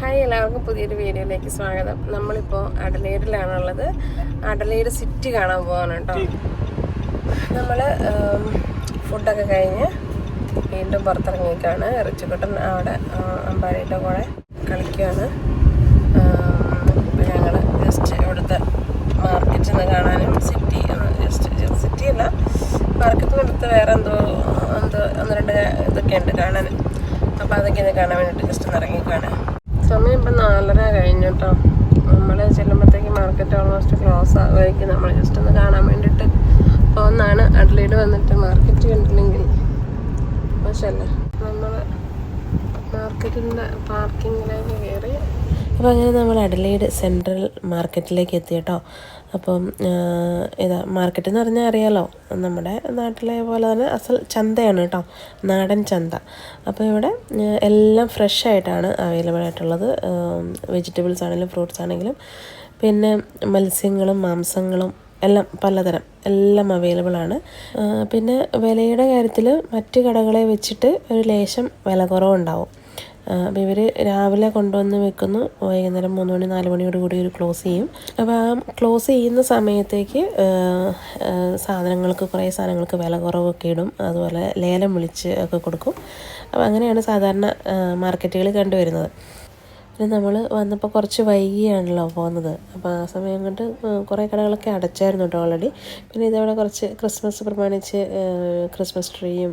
Hi എല്ലാവർക്കും പുതിയൊരു വീഡിയോയിലേക്ക് സ്വാഗതം. നമ്മളിപ്പോൾ അഡലേഡിലാണുള്ളത് അഡലേഡ് സിറ്റി കാണാൻ പോവാണ് കേട്ടോ. നമ്മൾ ഫുഡൊക്കെ കഴിഞ്ഞ് വീണ്ടും പുറത്തിറങ്ങിയേക്കാണ് ഇറച്ചിക്കുട്ടൻ അവിടെ അമ്പാരിയുടെ കൂടെ കളിക്കുകയാണ്. ഞങ്ങൾ ജസ്റ്റ് ഇവിടുത്തെ മാർക്കറ്റിൽ നിന്ന് കാണാനും സിറ്റി ജസ്റ്റ് സിറ്റി അല്ല അടുത്ത് വേറെ എന്തോ എന്തോ ഒന്ന് രണ്ട് ഇതൊക്കെ ഉണ്ട് കാണാൻ. അപ്പോൾ അതൊക്കെ ഒന്ന് കാണാൻ വേണ്ടിയിട്ട് ജസ്റ്റ് ഒന്ന് ഇറങ്ങിക്കാണ് സമയം ഇപ്പം നാലര കഴിഞ്ഞു കേട്ടോ നമ്മൾ ചെല്ലുമ്പോഴത്തേക്ക് മാർക്കറ്റ് ഓൾമോസ്റ്റ് ക്ലോസ് ആകുമായിരിക്കും നമ്മൾ ജസ്റ്റ് ഒന്ന് കാണാൻ വേണ്ടിയിട്ട് പോകുന്നതാണ് അഡ്ലീഡ് വന്നിട്ട് മാർക്കറ്റ് കണ്ടില്ലെങ്കിൽ മോശമല്ലേ നമ്മൾ മാർക്കറ്റിന്റെ പാർക്കിങ്ങിലേക്ക് കയറി അപ്പോൾ അങ്ങനെ നമ്മൾ അഡലൈഡ് സെൻട്രൽ മാർക്കറ്റിലേക്ക് എത്തി കേട്ടോ അപ്പം ഇതാ മാർക്കറ്റ് എന്ന് പറഞ്ഞാൽ അറിയാലോ നമ്മുടെ നാട്ടിലെ പോലെ തന്നെ അസൽ ചന്തയാണ് കേട്ടോ നാടൻ ചന്ത. അപ്പോൾ ഇവിടെ എല്ലാം ഫ്രഷ് ആയിട്ടാണ് അവൈലബിൾ ആയിട്ടുള്ളത്. വെജിറ്റബിൾസ് ആണെങ്കിലും ഫ്രൂട്ട്സ് ആണെങ്കിലും പിന്നെ മത്സ്യങ്ങളും മാംസങ്ങളും എല്ലാം പലതരം എല്ലാം അവൈലബിൾ ആണ്. പിന്നെ വിലയുടെ കാര്യത്തിൽ മറ്റ് കടകളെ വെച്ചിട്ട് ഒരു ലേശം വില കുറവുണ്ടാവും. അപ്പോൾ ഇവർ രാവിലെ കൊണ്ടുവന്ന് വെക്കുന്നു. വൈകുന്നേരം മൂന്ന് മണി നാല് മണിയോട് കൂടി ഒരു ക്ലോസ് ചെയ്യും. അപ്പോൾ ആ ക്ലോസ് ചെയ്യുന്ന സമയത്തേക്ക് സാധനങ്ങൾക്ക് കുറേ സാധനങ്ങൾക്ക് വില കുറവൊക്കെ ഇടും. അതുപോലെ ലേലം വിളിച്ച് ഒക്കെ കൊടുക്കും. അപ്പോൾ അങ്ങനെയാണ് സാധാരണ മാർക്കറ്റുകൾ കണ്ടുവരുന്നത്. പിന്നെ നമ്മൾ വന്നപ്പോൾ കുറച്ച് വൈകിയാണല്ലോ പോകുന്നത് അപ്പോൾ ആ സമയം കൊണ്ട് കുറേ കടകളൊക്കെ അടച്ചായിരുന്നു കേട്ടോ ഓൾറെഡി പിന്നെ ഇതവിടെ കുറച്ച് ക്രിസ്മസ് പ്രമാണിച്ച് ക്രിസ്മസ് ട്രീയും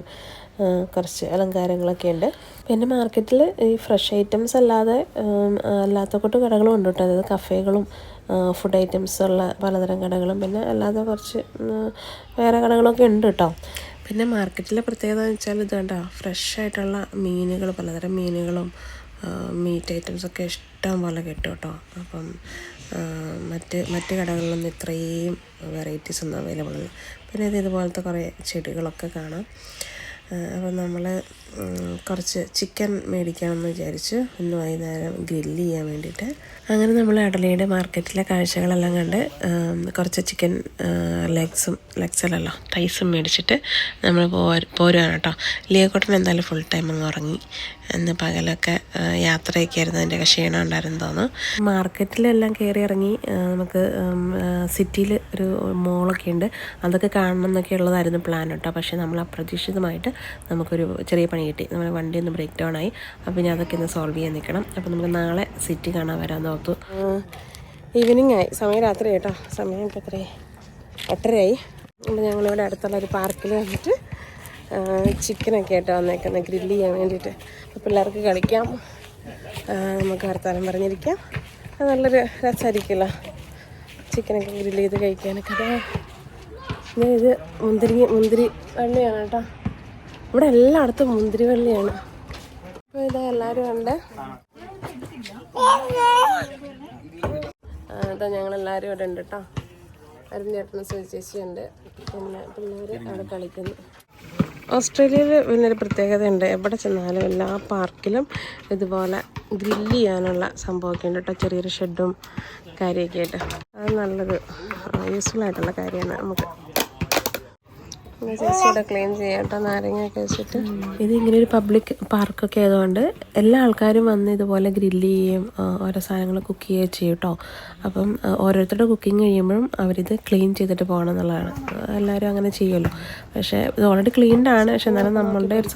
കുറച്ച് അലങ്കാരങ്ങളൊക്കെ ഉണ്ട്. പിന്നെ മാർക്കറ്റിൽ ഈ ഫ്രഷ് ഐറ്റംസ് അല്ലാതെ അല്ലാത്ത കൂട്ട് കടകളും ഉണ്ട് കേട്ടോ. അതായത് കഫേകളും ഫുഡ് ഐറ്റംസ് ഉള്ള പലതരം കടകളും. പിന്നെ അല്ലാതെ കുറച്ച് വേറെ കടകളൊക്കെ ഉണ്ട് കേട്ടോ. പിന്നെ മാർക്കറ്റിലെ പ്രത്യേകത എന്ന് വെച്ചാൽ ഇത് കണ്ടോ ഫ്രഷ് ആയിട്ടുള്ള മീനുകൾ പലതരം മീനുകളും മീറ്റ് ഐറ്റംസൊക്കെ ഇഷ്ടം പോലെ കിട്ടും കേട്ടോ. അപ്പം മറ്റ് മറ്റ് കടകളിലൊന്നും ഇത്രയും വെറൈറ്റീസ് ഒന്നും അവൈലബിൾ അല്ല പിന്നെ ഇത് ഇതുപോലത്തെ കുറേ ചെടികളൊക്കെ കാണാം. അപ്പം നമ്മൾ കുറച്ച് ചിക്കൻ മേടിക്കാമെന്ന് വിചാരിച്ച്. ഇന്ന് വൈകുന്നേരം ഗ്രില്ല് ചെയ്യാൻ വേണ്ടിയിട്ട്. അങ്ങനെ നമ്മൾ അടലയുടെ മാർക്കറ്റിലെ കാഴ്ചകളെല്ലാം കണ്ട് കുറച്ച് ചിക്കൻ ലെഗ്സും ലെഗ്സിലല്ലോ തൈസും മേടിച്ചിട്ട് നമ്മൾ പോരുവാണ് കേട്ടോ. ലിയക്കോട്ടൻ എന്തായാലും ഫുൾ ടൈം അങ്ങ് ഉറങ്ങി. ഇന്ന് പകലൊക്കെ യാത്രയൊക്കെയായിരുന്നു യാത്രയൊക്കെ ആയിരുന്നു അതിന്റെ ക്ഷീണം ഉണ്ടായിരുന്നു തോന്നുന്നു. മാർക്കറ്റിലെല്ലാം കയറി ഇറങ്ങി നമുക്ക് സിറ്റിയിൽ ഒരു മോളൊക്കെ ഉണ്ട്. അതൊക്കെ കാണണം എന്നൊക്കെ ഉള്ളതായിരുന്നു പ്ലാൻ കേട്ടോ. പക്ഷേ നമ്മൾ അപ്രതീക്ഷിതമായിട്ട് നമുക്കൊരു ചെറിയ പണി കിട്ടി. നമ്മുടെ വണ്ടി ഒന്ന് ബ്രേക്ക് ഡൗൺ ആയി. അപ്പോൾ ഞാൻ അതൊക്കെ ഒന്ന് സോൾവ് ചെയ്യാൻ നിൽക്കണം. അപ്പോൾ നമുക്ക് നാളെ സിറ്റി കാണാൻ വരാൻ ഓർത്തു ഈവനിങ് ആയി. സമയം രാത്രി കേട്ടോ. സമയം ഇപ്പോൾ എത്രയായി എട്ടരയായി. അപ്പോൾ ഞങ്ങളിവിടെ അടുത്തുള്ള ഒരു പാർക്കിൽ വന്നിട്ട് ചിക്കനൊക്കെ ആയിട്ട് വന്നേക്കുന്നത് ഗ്രില്ല് ചെയ്യാൻ വേണ്ടിയിട്ട്. അപ്പോൾ പിള്ളേർക്ക് കളിക്കാം. നമുക്ക് വർത്താനം പറഞ്ഞിരിക്കാം. അത് നല്ലൊരു രസമായിരിക്കുമല്ലോ ചിക്കനൊക്കെ ഗ്രില്ല് ചെയ്ത് കഴിക്കാനൊക്കെ. ഞാൻ ഇത് മുന്തിരി മുന്തിരി വള്ളിയാണ് കേട്ടോ. ഇവിടെ എല്ലായിടത്തും മുന്തിരി വള്ളിയാണ്. അപ്പോൾ ഇതാ എല്ലാവരും ഉണ്ട്. അതാ ഞങ്ങളെല്ലാവരും ഇവിടെ ഉണ്ട് കേട്ടോ. അരുൺ ചേട്ടനും സുചേച്ചി പിന്നെ പിള്ളേർ അവിടെ കളിക്കുന്നു. ഓസ്ട്രേലിയയിൽ പിന്നൊരു പ്രത്യേകതയുണ്ട്. എവിടെ ചെന്നാലും എല്ലാ പാർക്കിലും ഇതുപോലെ ഗ്രില്ല് ചെയ്യാനുള്ള സംഭവമൊക്കെ ഉണ്ട് കേട്ടോ. ചെറിയൊരു ഷെഡും കാര്യമൊക്കെ ആയിട്ട് അത് നല്ലൊരു യൂസ്ഫുൾ ആയിട്ടുള്ള കാര്യമാണ് നമുക്ക് ചേച്ചിയുടെ ക്ലീൻ ചെയ്യാം കേട്ടോ നാരങ്ങയൊക്കെ വെച്ചിട്ട്. ഇത് ഇങ്ങനെ ഒരു പബ്ലിക് പാർക്കൊക്കെ ആയതുകൊണ്ട് എല്ലാ ആൾക്കാരും വന്ന് ഇതുപോലെ ഗ്രില്ല് ചെയ്യുകയും ഓരോ സാധനങ്ങൾ കുക്ക് ചെയ്യുകയും ചെയ്യും കേട്ടോ അപ്പം ഓരോരുത്തരുടെ കുക്കിംഗ് കഴിയുമ്പോഴും അവരിത് ക്ലീൻ ചെയ്തിട്ട് പോകണം എന്നുള്ളതാണ്. എല്ലാവരും അങ്ങനെ ചെയ്യുമല്ലോ. പക്ഷേ ഇത് ഓൾറെഡി ക്ലീൻഡ് ആണ്. പക്ഷെ എന്നാലും നമ്മളുടെ ഒരു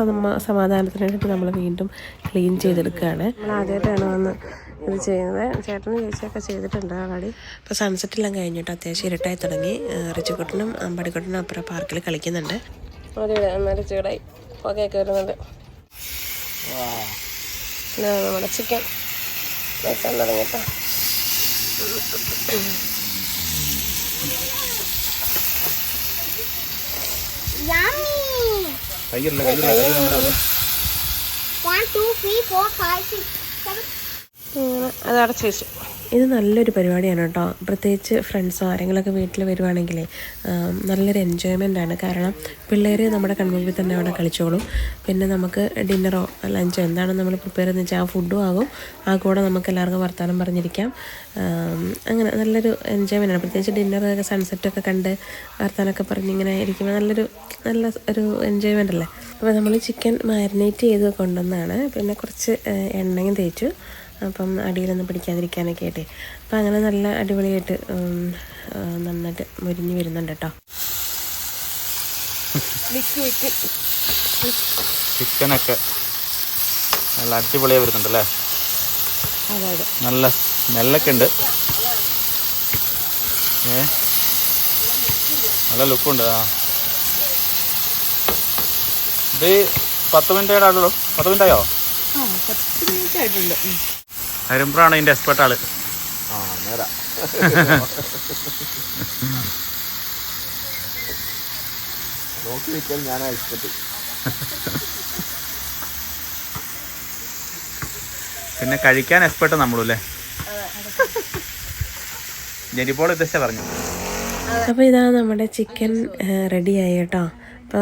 സമാധാനത്തിന് വേണ്ടിയിട്ട് നമ്മൾ വീണ്ടും ക്ലീൻ ചെയ്തെടുക്കുകയാണ്. നമ്മൾ ആദ്യമായിട്ടാണ് വന്ന് ഇത് ചെയ്യുന്നത് ചേട്ടനും ചേച്ചിയൊക്കെ ചെയ്തിട്ടുണ്ട് ആൾറെഡി ഇപ്പോൾ സൺസെറ്റ് എല്ലാം കഴിഞ്ഞിട്ട് അത്യാവശ്യം ഇരുട്ടായി തുടങ്ങി റിച്ചുക്കുട്ടനും അമ്പടിക്കുട്ടനും അപ്പുറം പാർക്കിൽ കളിക്കുന്നുണ്ട് ഒരു ചൂടായി പുകയൊക്കെ വരുന്നുണ്ട് ഇതാ നമ്മുടെ ചിക്കൻ വെക്കാൻ തുടങ്ങിട്ടോ Yummy! കയ്യില്ല കയ്യില്ല One, two, three, four, five, six, seven. ഇങ്ങനെ അത് വെച്ചു ഇത് നല്ലൊരു പരിപാടിയാണ് കേട്ടോ. പ്രത്യേകിച്ച് ഫ്രണ്ട്സോ ആരെങ്കിലുമൊക്കെ വീട്ടിൽ വരുവാണെങ്കിലേ നല്ലൊരു എൻജോയ്മെന്റ് ആണ്. കാരണം പിള്ളേർ നമ്മുടെ കൺമുമ്പിൽ തന്നെ അവിടെ കളിച്ചോളും. പിന്നെ നമുക്ക് ഡിന്നറോ ലഞ്ചോ എന്താണ് നമ്മൾ പ്രിപ്പയർ ചെയ്യുന്നത് വെച്ചാൽ ആ ഫുഡും ആകും. ആ കൂടെ നമുക്ക് എല്ലാവർക്കും വർത്തമാനം പറഞ്ഞിരിക്കാം. അങ്ങനെ നല്ലൊരു എൻജോയ്മെന്റ് ആണ്. പ്രത്യേകിച്ച് ഡിന്നറൊക്കെ സൺസെറ്റൊക്കെ കണ്ട് വർത്തമാനമൊക്കെ പറഞ്ഞിങ്ങനെ ഇരിക്കുമ്പോൾ നല്ലൊരു നല്ല ഒരു എൻജോയ്മെന്റ് അല്ലേ? അപ്പോൾ നമ്മൾ ചിക്കൻ മാരിനേറ്റ് ചെയ്ത് കൊണ്ടുവന്നാണ് പിന്നെ കുറച്ച് എണ്ണയും തേച്ചു. അപ്പം അടിയിലൊന്നും പിടിക്കാതിരിക്കാനൊക്കെ ആയിട്ട്. അപ്പം അങ്ങനെ നല്ല അടിപൊളിയായിട്ട് നന്നായിട്ട് മുരിഞ്ഞ് വരുന്നുണ്ട് കേട്ടോ ചിക്കനൊക്കെ നല്ല അടിപൊളിയായി വരുന്നുണ്ടല്ലേ? നല്ല സ്മെല്ലൊക്കെ ഉണ്ട്. ഏ? നല്ല ലുക്കുണ്ട് ആ. ഇത് പത്ത് മിനിറ്റ് ആയിട്ടുള്ളൂ. പത്ത് മിനിറ്റ് ആയോ? ആ പത്ത് മിനിറ്റ് ആയിട്ടുണ്ട്. അരുമ്പ്രാണ് അതിന്റെ എക്സ്പെർട്ട് ആൾ. ആ നേരാ നോക്കി നിൽക്കാൻ ഞാനാ ഇഷ്ടപ്പെട്ടു പിന്നെ കഴിക്കാൻ എക്സ്പെർട്ട് നമ്മളും അല്ലേ? ജനിപ്പോൾ ഉദ്ദേശിച്ച പറഞ്ഞു. അപ്പോൾ ഇതാ നമ്മുടെ ചിക്കൻ റെഡിയായി കേട്ടോ.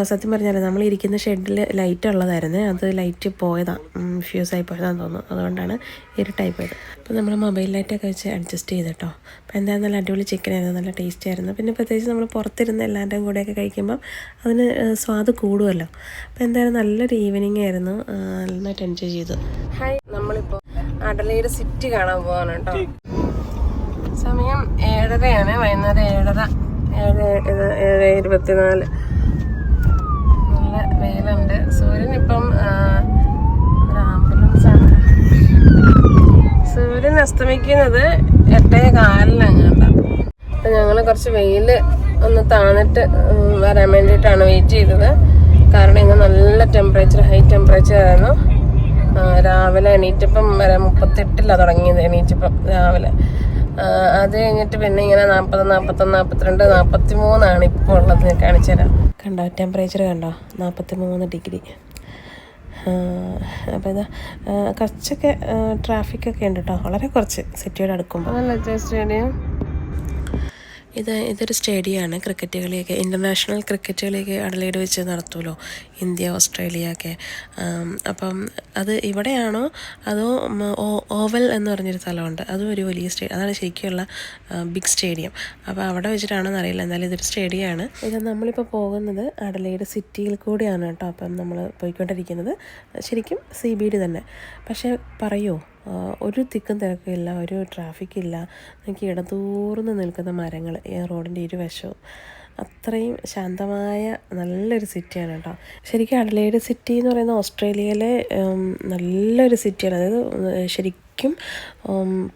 സത്യം പറഞ്ഞാൽ നമ്മളിരിക്കുന്ന ഷെഡിൽ ലൈറ്റ് ഉള്ളതായിരുന്നു അത് ലൈറ്റ് പോയതാണ് ഫ്യൂസ് ആയി പോയതാന്ന് തോന്നുന്നു. അതുകൊണ്ടാണ് ഇരുട്ടായി പോയത് അപ്പോൾ നമ്മൾ മൊബൈൽ ലൈറ്റൊക്കെ വെച്ച് അഡ്ജസ്റ്റ് ചെയ്ത് കേട്ടോ അപ്പോൾ എന്തായാലും നല്ല അടിപൊളി ചിക്കൻ ആയിരുന്നു നല്ല ടേസ്റ്റ് ആയിരുന്നു. പിന്നെ പ്രത്യേകിച്ച് നമ്മൾ പുറത്തിരുന്ന് എല്ലാവരുടെയും കൂടെയൊക്കെ കഴിക്കുമ്പം അതിന് സ്വാദ് കൂടുമല്ലോ അപ്പോൾ എന്തായാലും നല്ലൊരു ഈവനിങ് ആയിരുന്നു. നന്നായിട്ട് എൻജോയ് ചെയ്തു. ഹായ് നമ്മളിപ്പോൾ അടലയുടെ സിറ്റി കാണാൻ പോവാണ് കേട്ടോ. സമയം ഏഴരയാണ് വൈകുന്നേരം ഏഴര. ഏഴ് ഏഴ് ഇരുപത്തിനാല്. വെയിലുണ്ട് സൂര്യൻ ഇപ്പം സൂര്യൻ അസ്തമിക്കുന്നത് എട്ടേ കാലിനങ്ങാണ്ട അപ്പൊ ഞങ്ങൾ കുറച്ച് വെയിൽ ഒന്ന് താണിട്ട് വരാൻ വേണ്ടിയിട്ടാണ് വെയിറ്റ് ചെയ്തത്. കാരണം ഇന്ന് നല്ല ടെമ്പറേച്ചർ ഹൈ ടെമ്പറേച്ചർ ആയിരുന്നു. രാവിലെ എണീറ്റപ്പം വരെ മുപ്പത്തെട്ടില്ല തുടങ്ങിയത് എണീറ്റപ്പം രാവിലെ. അത് കഴിഞ്ഞിട്ട് പിന്നെ ഇങ്ങനെ നാൽപ്പത് നാൽപ്പത്തൊന്ന് നാൽപ്പത്തിരണ്ട് നാൽപ്പത്തി മൂന്നാണ് ഇപ്പോൾ ഉള്ളത്. ഞാൻ കാണിച്ചു തരാം. കണ്ടോ ടെമ്പറേച്ചർ കണ്ടോ? നാൽപ്പത്തി മൂന്ന് ഡിഗ്രി അപ്പോൾ ഇതാ കുറച്ചൊക്കെ ട്രാഫിക്കൊക്കെ ഉണ്ട് കേട്ടോ വളരെ കുറച്ച് സിറ്റിയോട് അടുക്കുമ്പോൾ അതല്ല സ്റ്റേഡിയം ഇത് ഇതൊരു സ്റ്റേഡിയമാണ് ക്രിക്കറ്റ് കളിയൊക്കെ ഇന്റർനാഷണൽ ക്രിക്കറ്റ് കളിയൊക്കെ അടലേഡ് വെച്ച് നടത്തുമല്ലോ? ഇന്ത്യ ഓസ്ട്രേലിയ ഒക്കെ അപ്പം അത് ഇവിടെയാണോ? അതോ ഓവൽ എന്ന് പറഞ്ഞൊരു സ്ഥലമുണ്ട്. അതും ഒരു വലിയ സ്റ്റേഡിയം അതാണ് ശരിക്കുള്ള ബിഗ് സ്റ്റേഡിയം അപ്പോൾ അവിടെ വെച്ചിട്ടാണോ എന്നറിയില്ല എന്നാലും ഇതൊരു സ്റ്റേഡിയമാണ്. ഇത് നമ്മളിപ്പോൾ പോകുന്നത് അടലേഡ് സിറ്റിയിൽ കൂടിയാണ് കേട്ടോ. അപ്പം നമ്മൾ പോയിക്കൊണ്ടിരിക്കുന്നത്. ശരിക്കും സി ബി ഡി തന്നെ. പക്ഷേ പറയൂ? ആ, ഒരു തിക്കും തിരക്കില്ല ഒരു ട്രാഫിക്കില്ല എനിക്ക് ഇടതൂർന്ന് നിൽക്കുന്ന മരങ്ങൾ ഈ റോഡിന്റെ ഇരുവശവും. അത്രയും ശാന്തമായ നല്ലൊരു സിറ്റിയാണ് കേട്ടോ. ശരിക്കും അഡലേഡ് സിറ്റി എന്ന് പറയുന്ന ഓസ്ട്രേലിയയിലെ നല്ലൊരു സിറ്റിയാണ്. അതായത് ശരിക്കും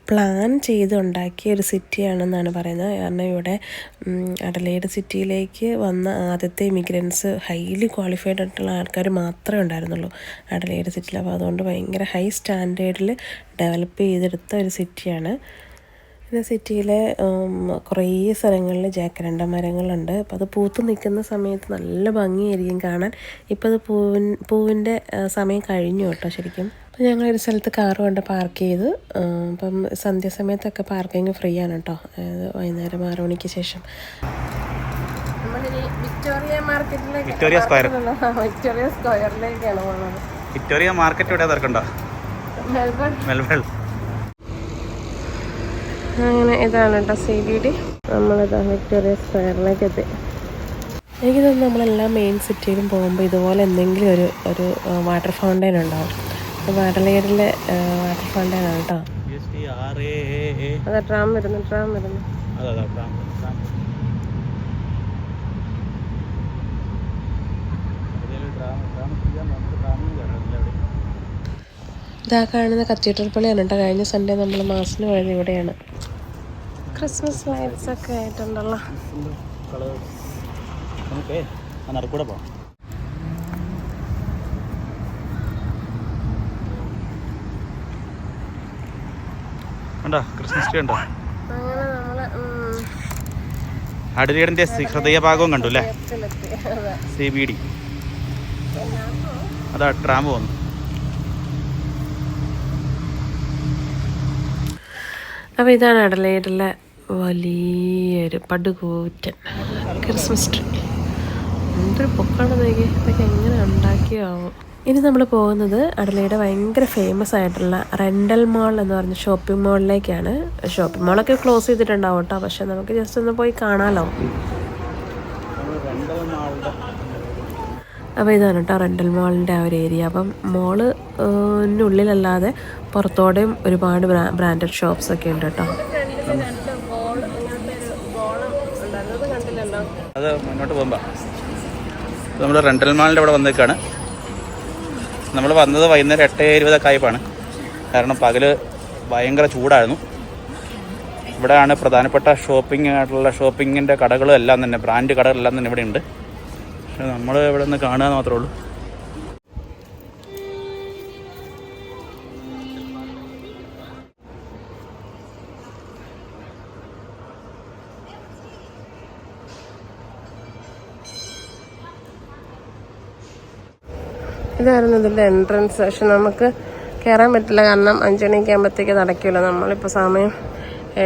പ്ലാൻ ചെയ്ത് ഉണ്ടാക്കിയ ഒരു സിറ്റിയാണെന്നാണ് പറയുന്നത്. കാരണം ഇവിടെ അഡലേഡ് സിറ്റിയിലേക്ക് വന്ന ആദ്യത്തെ ഇമിഗ്രൻസ് ഹൈലി ക്വാളിഫൈഡ് ആയിട്ടുള്ള ആൾക്കാർ മാത്രമേ ഉണ്ടായിരുന്നുള്ളൂ അഡലേഡ് സിറ്റിയിൽ. അപ്പോൾ അതുകൊണ്ട് ഭയങ്കര ഹൈ സ്റ്റാൻഡേർഡിൽ ഡെവലപ്പ് ചെയ്തെടുത്ത ഒരു സിറ്റിയാണ്. പിന്നെ സിറ്റിയിലെ കുറേ സ്ഥലങ്ങളിൽ ജാക്കരണ്ട മരങ്ങളുണ്ട്. അപ്പോൾ അത് പൂത്ത് നിൽക്കുന്ന സമയത്ത് നല്ല ഭംഗിയായിരിക്കും കാണാൻ. ഇപ്പോൾ അത് പൂവിൻ പൂവിന്റെ സമയം കഴിഞ്ഞു കേട്ടോ ശരിക്കും. അപ്പോൾ ഞങ്ങൾ ഒരു സ്ഥലത്ത് കാർ കൊണ്ട് പാർക്ക് ചെയ്ത്. അപ്പം സന്ധ്യാസമയത്തൊക്കെ പാർക്കിംഗ് ഫ്രീ ആണ് കേട്ടോ. അതായത് വൈകുന്നേരം ആറ് മണിക്ക് ശേഷം. വിക്ടോറിയ മാർക്കറ്റിലേക്ക് വിക്ടോറിയ സ്ക്വയർ. വിക്ടോറിയ സ്ക്വയറിലേക്കാണ് പോകുന്നത് വിക്ടോറിയ മാർക്കറ്റ് ഇവിടെ തിരക്കുണ്ടോ മെൽബൺ. മെൽബൺ. അങ്ങനെ ഇതാണ് കേട്ടോ സി ബി ഡി. നമ്മളിതാ വിക്ടോറിയ സ്ക്വയറിലേക്ക് എത്തി. എനിക്ക് തോന്നുന്നു നമ്മളെല്ലാ മെയിൻ സിറ്റിയിലും പോകുമ്പോൾ ഇതുപോലെ എന്തെങ്കിലും ഒരു ഒരു വാട്ടർ ഫൗണ്ടൈൻ ഉണ്ടാവും. വാട്ടർലേഡിലെ വാട്ടർ ഫൗണ്ടൈൻ ആണ് കേട്ടോ അതാ ട്രാം വരുന്നു ട്രാം വരുന്നു. ഇതാ കാണുന്ന കത്തീഡ്രൽ പള്ളിയാണ് കേട്ടോ കഴിഞ്ഞ സൺഡേ നമ്മൾ മാസിന് പോയത് ഇവിടെയാണ്. ക്രിസ്മസ് ലൈറ്റ്സ് ഒക്കെ ആയിട്ടുണ്ടല്ലോ. നമുക്ക് നറുക്കൂടെ പോവാം. ഉണ്ടോ? ക്രിസ്മസ് ട്രീ ഉണ്ടോ? അങ്ങനെ നമ്മൾ ഉം, അടിലീടിന്റെ ഹൃദയഭാഗവും കണ്ടു അല്ലേ. സി ബി ഡി അതാ ട്രാം വന്നു. അപ്പോൾ ഇതാണ് അഡലൈഡിലെ വലിയൊരു പടുകൂറ്റൻ ക്രിസ്മസ് ട്രീ എന്തൊരു പൊക്കാണ് നോക്കി ഇതൊക്കെ എങ്ങനെ ഉണ്ടാക്കിയാവും? ഇനി നമ്മൾ പോകുന്നത് അടലയുടെ ഭയങ്കര ഫേമസ് ആയിട്ടുള്ള റെന്റൽ മാൾ എന്ന് പറഞ്ഞ ഷോപ്പിംഗ് മാളിലേക്കാണ് ഷോപ്പിംഗ് മാളൊക്കെ ക്ലോസ് ചെയ്തിട്ടുണ്ടാവും കേട്ടോ. പക്ഷെ നമുക്ക് ജസ്റ്റ് ഒന്ന് പോയി കാണാമല്ലോ അപ്പോൾ ഇതാണ് കേട്ടോ റെന്റൽ മാളിന്റെ ആ ഒരു ഏരിയ അപ്പം മോൾ ഉള്ളിലല്ലാതെ പുറത്തോടെയും ഒരുപാട് ബ്രാൻഡഡ് ഷോപ്സ് ഒക്കെ ഉണ്ട് കേട്ടോ. അത് മുന്നോട്ട് പോകുമ്പോൾ നമ്മൾ റെന്റൽ മാളിന്റെ അവിടെ വന്നേക്കാണ്. നമ്മൾ വന്നത് വൈകുന്നേരം എട്ട് ഇരുപതൊക്കെ ആയപ്പോഴാണ് കാരണം പകൽ ഭയങ്കര ചൂടായിരുന്നു. ഇവിടെയാണ് പ്രധാനപ്പെട്ട ഷോപ്പിംഗ് ആയിട്ടുള്ള ഷോപ്പിങ്ങിന്റെ കടകളും എല്ലാം തന്നെ ബ്രാൻഡ് കടകളെല്ലാം തന്നെ ഇവിടെ ഉണ്ട് പക്ഷെ നമ്മൾ ഇവിടെ നിന്ന് കാണുക മാത്രമേ ഉള്ളൂ. ഇതായിരുന്നു ഇതിന്റെ എൻട്രൻസ് പക്ഷെ നമുക്ക് കയറാൻ പറ്റില്ല. കാരണം അഞ്ചണിയൊക്കെ ആകുമ്പോഴത്തേക്ക് നടക്കില്ല. നമ്മളിപ്പോൾ സമയം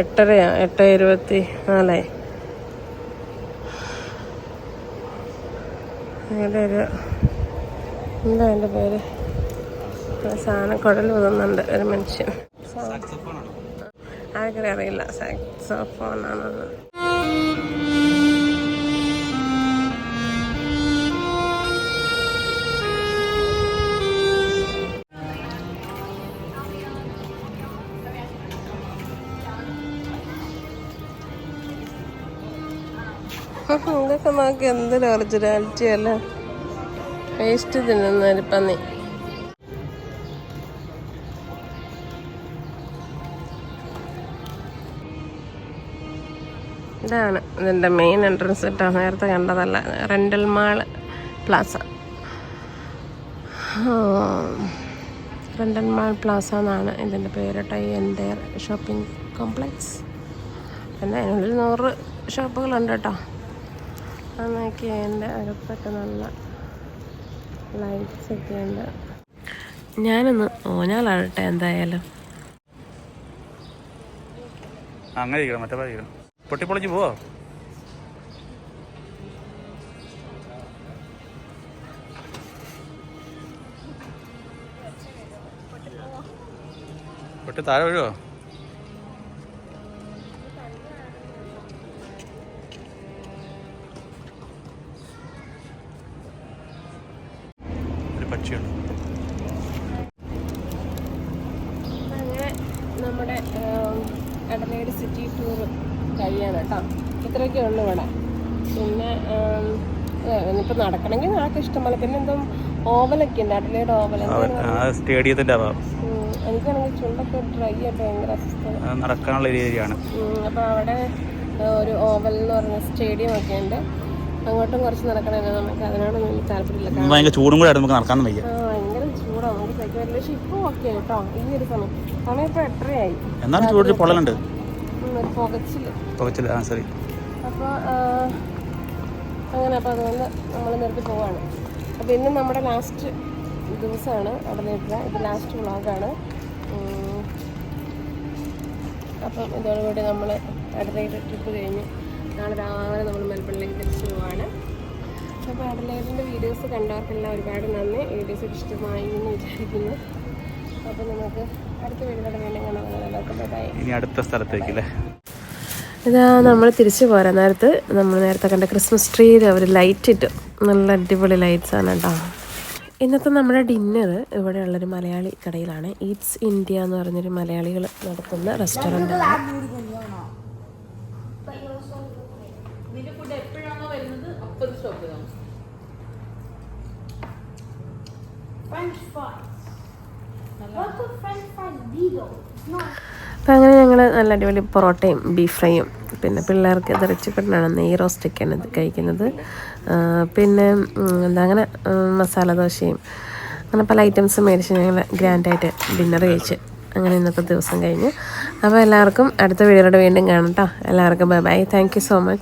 എട്ടരയാണ് എട്ട് ഇരുപത്തി നാലായി. ഇവിടെ ഒരു എന്താ എന്റെ പേര്? സാധനം കുഴൽ ഉതുന്നുണ്ട് ഒരു മനുഷ്യൻ. ആർക്കും അറിയില്ല. ഇതൊക്കെ നോക്കി എന്തൊരു ഒറിജിനാലിറ്റി അല്ല? വേസ്റ്റ് തിന്നുന്നൊരു പന്നി. ഇതാണ് ഇതിന്റെ മെയിൻ എൻട്രൻസ് കേട്ടോ നേരത്തെ കണ്ടതല്ല. Rental mall plaza rental mall plaza എന്നാണ് ഇതിന്റെ പേര് ടൈ എന്റെ ഷോപ്പിംഗ് കോംപ്ലക്സ് പിന്നെ അതിനുള്ളിൽ നൂറ് ഷോപ്പുകളുണ്ട് കേട്ടോ എന്റെ നല്ല ഉണ്ട് ഞാനൊന്ന് ഓഞ്ഞാലാടട്ടെ എന്തായാലും. അങ്ങനെ ഇരിക്കണം മറ്റേ ഭാഗം ഇരിക്കണം. പൊട്ടിപ്പൊളിച്ച് പോവോ? പൊട്ടി താഴെ വീഴുവോ? ടൂർ കഴിയണം കേട്ടോ ഇത്രയൊക്കെ ഉള്ളു ഇവിടെ. പിന്നെ ഇനിയിപ്പോൾ നടക്കണമെങ്കിൽ നാളെ ഇഷ്ടമല്ല പിന്നെ എന്തോ ഓവലൊക്കെ ഉണ്ട്. അടലയുടെ ഓവൽ സ്റ്റേഡിയത്തിന്റെ എനിക്കാണെങ്കിൽ ചുണ്ടൊക്കെ ഡ്രൈ ആയിട്ട് ഭയങ്കര നടക്കാനുള്ള ഏരിയയാണ്. അപ്പോൾ അവിടെ ഒരു ഓവൽ എന്ന് പറഞ്ഞ സ്റ്റേഡിയം ഒക്കെ ഉണ്ട്. അങ്ങോട്ടും കുറച്ച് നടക്കണമല്ലോ നമുക്ക് എനിക്ക് താല്പര്യമില്ല. ഭയങ്കര ചൂടും കൂടെ നമുക്ക് നടക്കാൻ വയ്യ. ഭയങ്കര ചൂടാണ് നമുക്ക് പക്ഷേ പക്ഷെ ഇപ്പോൾ ഓക്കെ കേട്ടോ ഈ ഒരു സമയം. സമയം ഇപ്പോൾ എട്ടരയായി. എന്നാലും ചൂടിൽ പൊള്ളലുണ്ട്. പുകച്ചില്ല ആ സോറി അപ്പോൾ അങ്ങനെ അപ്പോൾ അതുകൊണ്ട് നമ്മൾ നിർത്തി പോവാണ്. അപ്പോൾ ഇന്ന് നമ്മുടെ ലാസ്റ്റ് ദിവസമാണ് അടലേറ്റ ഇത് ലാസ്റ്റ് വ്ളോഗാണ് അപ്പം ഇതോടുകൂടി നമ്മൾ അടലേറ്റ് ട്രിപ്പ് കഴിഞ്ഞ് നാളെ രാവിലെ നമ്മൾ മെൽബണിലേക്ക് തിരിച്ചു പോവാണ്. അപ്പോൾ അടലേറ്റിന്റെ വീഡിയോസ് കണ്ടവർക്കെല്ലാം ഒരുപാട് നന്ദി. വീഡിയോസ് ഇഷ്ടമായി എന്ന് വിചാരിക്കുന്നു. അപ്പോൾ നമുക്ക് അടുത്ത വീണ്ടും കാണാൻ ഇനി അടുത്ത സ്ഥലത്തേക്ക് അല്ലേ ഇതാ നമ്മൾ തിരിച്ചു പോരാ. നേരത്ത് നമ്മൾ നേരത്തെ കണ്ട ക്രിസ്മസ് ട്രീയിൽ അവർ ലൈറ്റ് ഇട്ടു. നല്ല അടിപൊളി ലൈറ്റ്സ് ആണ് കേട്ടോ ഇന്നത്തെ നമ്മുടെ ഡിന്നർ ഇവിടെയുള്ളൊരു മലയാളി കടയിലാണ്. ഈറ്റ്സ് ഇന്ത്യ എന്ന് പറഞ്ഞൊരു മലയാളികൾ നടത്തുന്ന റെസ്റ്റോറന്റ് French fries. അപ്പം അങ്ങനെ ഞങ്ങൾ നല്ല അടിപൊളി പൊറോട്ടയും ബീഫ് ഫ്രൈയും പിന്നെ പിള്ളേർക്ക് ഇത് ചിക്കനാണ് നെയ് റോസ്റ്റൊക്കെയാണ് ഇത് കഴിക്കുന്നത്. പിന്നെ എന്താ അങ്ങനെ മസാല ദോശയും അങ്ങനെ പല ഐറ്റംസ് മേടിച്ച് ഞങ്ങൾ ഗ്രാൻഡായിട്ട് ഡിന്നർ കഴിച്ച് അങ്ങനെ ഇന്നത്തെ ദിവസം കഴിഞ്ഞ്. അപ്പോൾ എല്ലാവർക്കും അടുത്ത വീഡിയോയുടെ വീണ്ടും കാണാം കേട്ടോ എല്ലാവർക്കും bye bye thank so much